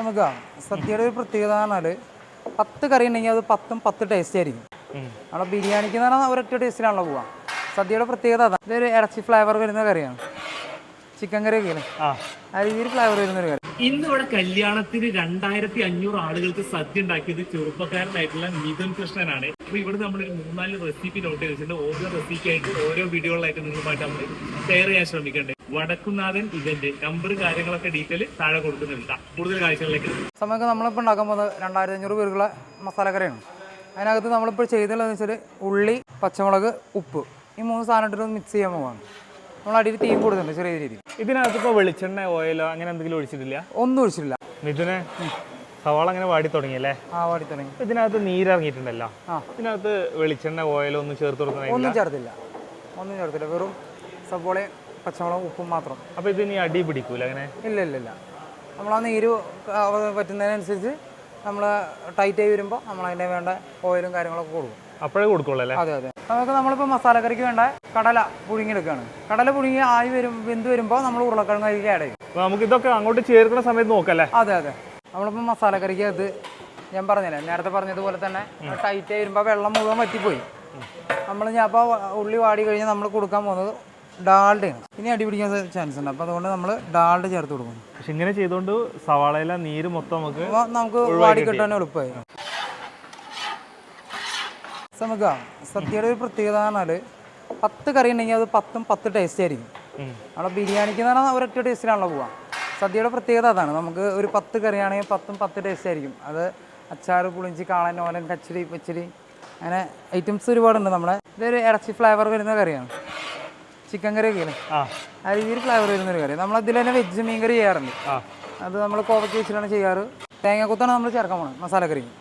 നമുക്ക് സദ്യയുടെ ഒരു പ്രത്യേകത പറഞ്ഞാൽ പത്ത് കറി ഉണ്ടെങ്കിൽ അത് പത്തും പത്ത് ടേസ്റ്റ് ആയിരിക്കും. നമ്മുടെ ബിരിയാണിക്ക് എന്ന് പറഞ്ഞാൽ ഒരൊറ്റ ടേസ്റ്റിലാണല്ലോ പോവാം. സദ്യയുടെ പ്രത്യേകത അതാണ് ഇതൊരു ഇറച്ചി ഫ്ലേവർ വരുന്ന കറിയാണ്. ചിക്കൻ കറി ഒക്കെ ആ. ആ രീതിയിൽ ഫ്ലേവർ വരുന്ന ഒരു കറി. ഇന്ന് ഇവിടെ കല്യാണത്തിന് രണ്ടായിരത്തി അഞ്ഞൂറ് ആളുകൾക്ക് സദ്യ ഉണ്ടാക്കിയത് ചെറുപ്പക്കാരനായിട്ടുള്ള മിഥുൻ കൃഷ്ണനാണ്. അപ്പൊ ഇവിടെ നമ്മൾ ഒരു മൂന്നാൽ റെസിപ്പി നോട്ട് ചെയ്തിട്ടുണ്ട്. ഓരോ റെസിപ്പി ആയിട്ട് ഓരോ വീഡിയോകളായിട്ട് നിങ്ങളുമായിട്ട് നമ്മൾ ഷെയർ ചെയ്യാൻ ശ്രമിക്കണ്ടേ? വടക്കുന്നാഥൻ ഇവന്റ് നമ്പർ കാര്യങ്ങളൊക്കെ ഡീറ്റെയിൽ താഴെ കൊടുക്കുന്നുണ്ട്. കൂടുതൽ കാഴ്ചകളിലേക്ക് സമയത്ത് നമ്മളിപ്പോൾ ഉണ്ടാക്കാൻ പോകുന്നത് രണ്ടായിരത്തി അഞ്ഞൂറ് പേർക്കുള്ള മസാലക്കറിയാണ്. അതിനകത്ത് നമ്മളിപ്പോൾ ചെയ്തുള്ളതെന്ന് വെച്ചാൽ ഉള്ളി പച്ചമുളക് ഉപ്പ്. ഈ മൂന്ന് സാധനം ഇട്ടിട്ട് മിക്സ് ചെയ്യാൻ പോവാണ്. നമ്മൾ അടിയിൽ തീം കൊടുക്കുന്നുണ്ട് ചെറിയ രീതിയിൽ. ഇതിനകത്ത് ഇപ്പോൾ വെളിച്ചെണ്ണ ഓയിലോ അങ്ങനെ എന്തെങ്കിലും ഒഴിച്ചിട്ടില്ല? ഒന്നും ഒഴിച്ചിട്ടില്ല. മിഥുനെ സവാള അങ്ങനെ വാടി തുടങ്ങിയല്ലേ? ആ വാടി തുടങ്ങി. ഇതിനകത്ത് നീരിറങ്ങിയിട്ടുണ്ടല്ലോ? ആ. ഇതിനകത്ത് വെളിച്ചെണ്ണ ഓയിലോ ഒന്നും ചേർത്ത് കൊടുക്കുന്ന ഒന്നും ചേർത്തില്ല. ഒന്നും ചേർത്തില്ല. വെറും സവോളയും പച്ചമുളകും ഉപ്പും മാത്രം. അപ്പോൾ ഇത് ഇനി അടി പിടിക്കൂല അങ്ങനെ? ഇല്ല ഇല്ല ഇല്ല. നമ്മൾ ആ നീര് പറ്റുന്നതിനനുസരിച്ച് നമ്മൾ ടൈറ്റ് ആയി വരുമ്പോൾ നമ്മൾ അതിന്റെ വേണ്ട ഓയിലും കാര്യങ്ങളൊക്കെ കൊടുക്കും. അപ്പോഴേ കൊടുക്കുള്ളൂ അല്ലേ? അതെ അതെ. നമുക്ക് നമ്മളിപ്പോൾ മസാലക്കറിക്ക് വേണ്ട കടല പുഴുങ്ങിയെടുക്കുകയാണ് കടല പുഴുങ്ങി ആയി വരും വെന്ത് വരുമ്പോൾ നമ്മൾ ഉരുളക്കിഴങ്ങ് അതിലേക്ക് ആഡ് ചെയ്യും. നമുക്ക് ഇതൊക്കെ അങ്ങോട്ട് ചേർക്കുന്ന സമയത്ത് നോക്കല്ലേ അതെ അതെ. നമ്മളിപ്പോൾ മസാലക്കറിക്ക് അത് ഞാൻ പറഞ്ഞില്ലേ നേരത്തെ പറഞ്ഞതുപോലെ തന്നെ ടൈറ്റ് ആയി വരുമ്പോൾ വെള്ളം മുഴുവൻ വറ്റിപ്പോയി. നമ്മൾ ഞാൻ അപ്പോൾ ഉള്ളി വാടി കഴിഞ്ഞ് നമ്മൾ കൊടുക്കാൻ പോകുന്നത് ഡാൾഡയാണ് ഇനി അടിപിടിക്കാൻ ചാൻസ് ഉണ്ട്. അപ്പോൾ അതുകൊണ്ട് നമ്മൾ ഡാൾഡ് ചേർത്ത് കൊടുക്കുന്നു. പക്ഷെ ഇങ്ങനെ ചെയ്തുകൊണ്ട് സവാളയിലെ നീര് മൊത്തം നമുക്ക് നമുക്ക് വാടി കിട്ടാൻ എളുപ്പമായി നമുക്ക് സദ്യയുടെ ഒരു പ്രത്യേകത പറഞ്ഞാൽ പത്ത് കറി ഉണ്ടെങ്കിൽ അത് പത്തും പത്ത് ടേസ്റ്റ് ആയിരിക്കും. നമ്മളെ ബിരിയാണിക്ക് എന്ന് പറഞ്ഞാൽ ഒരൊറ്റ ടേസ്റ്റിലാണല്ലോ പോവാം സദ്യയുടെ പ്രത്യേകത അതാണ്. നമുക്ക് ഒരു പത്ത് കറിയാണെങ്കിൽ പത്തും പത്ത് ടേസ്റ്റ് ആയിരിക്കും. അത് അച്ചാറ് പുളിഞ്ചി കാളൻ ഓലൻ കച്ചടി പച്ചടി അങ്ങനെ ഐറ്റംസ് ഒരുപാടുണ്ട് നമ്മുടെ ഇതൊരു ഇറച്ചി ഫ്ലേവർ വരുന്ന കറിയാണ്. ചിക്കൻ കറി ഒക്കെ ആ രീതിയിൽ ഫ്ലേവർ വരുന്ന ഒരു കറി. നമ്മൾ അതിൽ തന്നെ വെജ് മീൻ കറി ചെയ്യാറുണ്ട്. അത് നമ്മൾ കോവയ്ക്ക് വെച്ചിട്ടാണ് ചെയ്യാറ്. തേങ്ങാക്കൊത്താണ് നമ്മൾ ചേർക്കാൻ പോണത് മസാലക്കറിക്ക്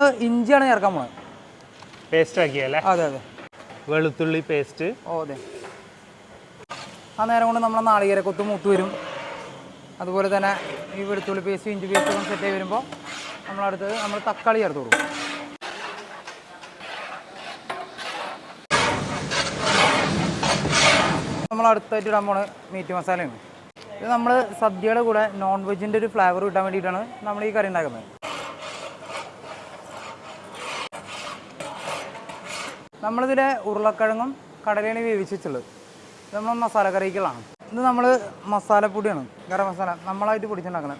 കറി. ഇഞ്ചിയാണ് ചേർക്കാൻ പോണത്. പേസ്റ്റ് ആക്കിയല്ലേ അതെ അതെ. വെളുത്തുള്ളി പേസ്റ്റ് ഓ അതെ. ആ നേരം കൊണ്ട് നമ്മളെ നാളികേര കൊത്ത് മൂത്ത് വരും. അതുപോലെ തന്നെ ഈ വെളുത്തുള്ളി പേസ്റ്റ് ഇഞ്ചി പേസ്റ്റ് ഒക്കെ സെറ്റ് ആയി വരുമ്പോൾ നമ്മളടുത്തത് നമ്മൾ തക്കാളി ചേർത്ത് കൊടുക്കും. നമ്മൾ അടുത്തായിട്ട് ഇടാൻ പോണ മീറ്റ് മസാലയാണ് ഇത് നമ്മൾ സദ്യയുടെ കൂടെ നോൺ വെജിന്റെ ഒരു ഫ്ലേവർ കിട്ടാൻ വേണ്ടിയിട്ടാണ് നമ്മൾ ഈ കറി ഉണ്ടാക്കുന്നത്. നമ്മളിതിലെ ഉരുളക്കിഴങ്ങും കടലയാണ് വേവിച്ചിട്ടുള്ളത്. നമ്മൾ മസാല കറികളാണ് ഇത് നമ്മൾ മസാലപ്പൊടിയാണ് ഗരം മസാല നമ്മളായിട്ട് പൊടിച്ചുണ്ടാക്കണം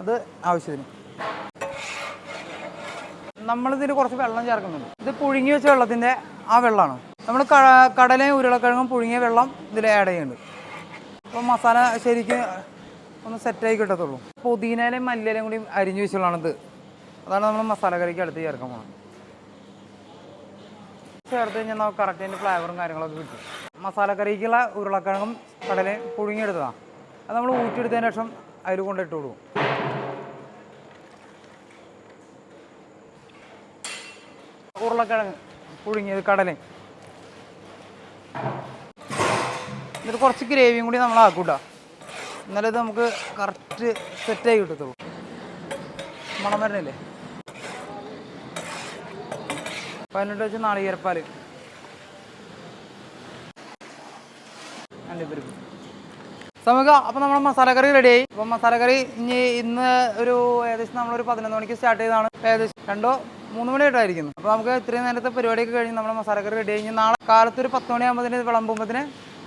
അത് ആവശ്യത്തിന്. നമ്മളിതിൽ കുറച്ച് വെള്ളം ചേർക്കുന്നുണ്ട്. ഇത് പുഴുങ്ങി വെച്ച വെള്ളത്തിന്റെ ആ വെള്ളമാണ്. നമ്മൾ കടലയും ഉരുളക്കിഴങ്ങും പുഴുങ്ങിയ വെള്ളം ഇതിൽ ആഡ് ചെയ്യുന്നുണ്ട്. അപ്പോൾ മസാല ശരിക്കും ഒന്ന് സെറ്റായി കിട്ടത്തുള്ളൂ. പുതിനയിലയും മല്ലിയിലയും കൂടി അരിഞ്ഞു വെച്ചുള്ളതാണിത് അതാണ് നമ്മൾ മസാല കറിക്ക് അടുത്ത് ചേർക്കാൻ പോകുന്നത് ചേർത്ത് കഴിഞ്ഞാൽ നമുക്ക് കറക്റ്റ് അതിന്റെ ഫ്ലേവറും കാര്യങ്ങളൊക്കെ കിട്ടും. മസാലക്കറിക്കുള്ള ഉരുളക്കിഴങ്ങും കടലയും പുഴുങ്ങിയെടുത്തതാണ് അത് നമ്മൾ ഊറ്റിയെടുത്തതിന് ശേഷം അതിൽ കൊണ്ടിട്ട് കൊടുക്കും. ഉരുളക്കിഴങ്ങ് പുഴുങ്ങിയത് കടലയും. എന്നിട്ട് കുറച്ച് ഗ്രേവിയും കൂടി നമ്മൾ ആക്കൂട്ടോ. എന്നാലേ ഇത് നമുക്ക് കറക്റ്റ് സെറ്റായി കിട്ടത്തുള്ളൂ. മണം വരണില്ലേ പതിനെട്ട് വെച്ച് നാളികേരപ്പാൽ അണ്ടിപ്പരിപ്പ്. നമുക്ക് അപ്പോൾ നമ്മുടെ മസാലക്കറി റെഡിയായി അപ്പോൾ കറി ഇനി ഇന്ന് ഒരു ഏകദേശം നമ്മളൊരു പതിനൊന്ന് മണിക്ക് സ്റ്റാർട്ട് ചെയ്തതാണ്. ഏകദേശം രണ്ടോ മൂന്ന് മണിയായിട്ടായിരിക്കുന്നു. അപ്പോൾ നമുക്ക് ഇത്രയും നേരത്തെ പരിപാടിയൊക്കെ കഴിഞ്ഞ് നമ്മുടെ മസാലക്കറി റെഡി കഴിഞ്ഞ് നാളെ കാലത്ത് ഒരു പത്ത് മണിയാകുമ്പോഴത്തേന് വിളമ്പുമ്പോഴത്തേന്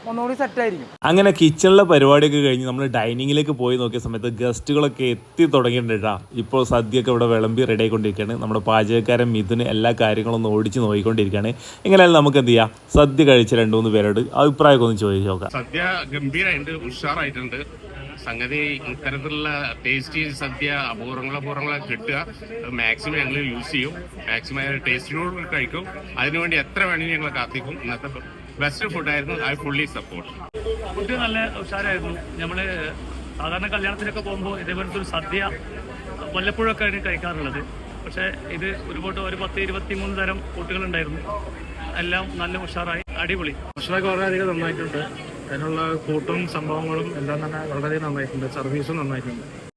ഒന്നുകൂടി സെറ്റായിരിക്കും അങ്ങനെ കിച്ചണിലെ പരിപാടിയൊക്കെ കഴിഞ്ഞ് നമ്മൾ ഡൈനിങ്ങിലേക്ക് പോയി നോക്കിയ സമയത്ത് ഗസ്റ്റുകളൊക്കെ എത്തി തുടങ്ങിയിട്ടുണ്ട് കേട്ടോ ഇപ്പോൾ സദ്യയൊക്കെ ഇവിടെ വിളമ്പി റെഡി ആയിക്കൊണ്ടിരിക്കുകയാണ്. നമ്മുടെ പാചകക്കാരൻ മിഥുന് എല്ലാ കാര്യങ്ങളും ഒന്ന് ഓടിച്ച് നോക്കിക്കൊണ്ടിരിക്കുകയാണ്. എങ്ങനെയാലും നമുക്ക് എന്ത് ചെയ്യാം? സദ്യ കഴിച്ച രണ്ടു മൂന്ന് പേരോട് അഭിപ്രായമൊക്കെ ഒന്ന് ചോദിച്ചു നോക്കാം. സദ്യ ഗംഭീരമായിട്ടുണ്ട് ഉഷാറായിട്ടുണ്ട്. സംഗതി ഇത്തരത്തിലുള്ള ടേസ്റ്റി സദ്യ അപൂർവങ്ങൾ അപൂർവങ്ങളെ കിട്ടുക. മാക്സിമം ഞങ്ങൾ യൂസ് ചെയ്യും. മാക്സിമം ടേസ്റ്റിനോട് കഴിക്കും. അതിനുവേണ്ടി എത്ര വേണമെങ്കിലും ഞങ്ങൾ കാത്തിക്കും. ഇന്നത്തെ ബെസ്റ്റ് ഫുഡായിരുന്നു ഐ ഫുള്ളി സപ്പോർട്ട് ഫുഡ് നല്ല ഉഷാരായിരുന്നു. നമ്മൾ സാധാരണ കല്യാണത്തിനൊക്കെ പോകുമ്പോൾ ഇതേപോലത്തെ ഒരു സദ്യ വല്ലപ്പോഴൊക്കെ ആണ് കഴിക്കാറുള്ളത്. പക്ഷേ ഇത് ഒരുപാട് ഒരു പത്ത് ഇരുപത്തി മൂന്ന് തരം കൂട്ടുകളുണ്ടായിരുന്നു. എല്ലാം നല്ല ഉഷാറായി. അടിപൊളി. ഭക്ഷണമൊക്കെ വളരെയധികം നന്നായിട്ടുണ്ട്. അതിനുള്ള കൂട്ടും സംഭവങ്ങളും എല്ലാം തന്നെ വളരെ നന്നായിട്ടുണ്ട്. സർവീസും നന്നായിട്ടുണ്ട്.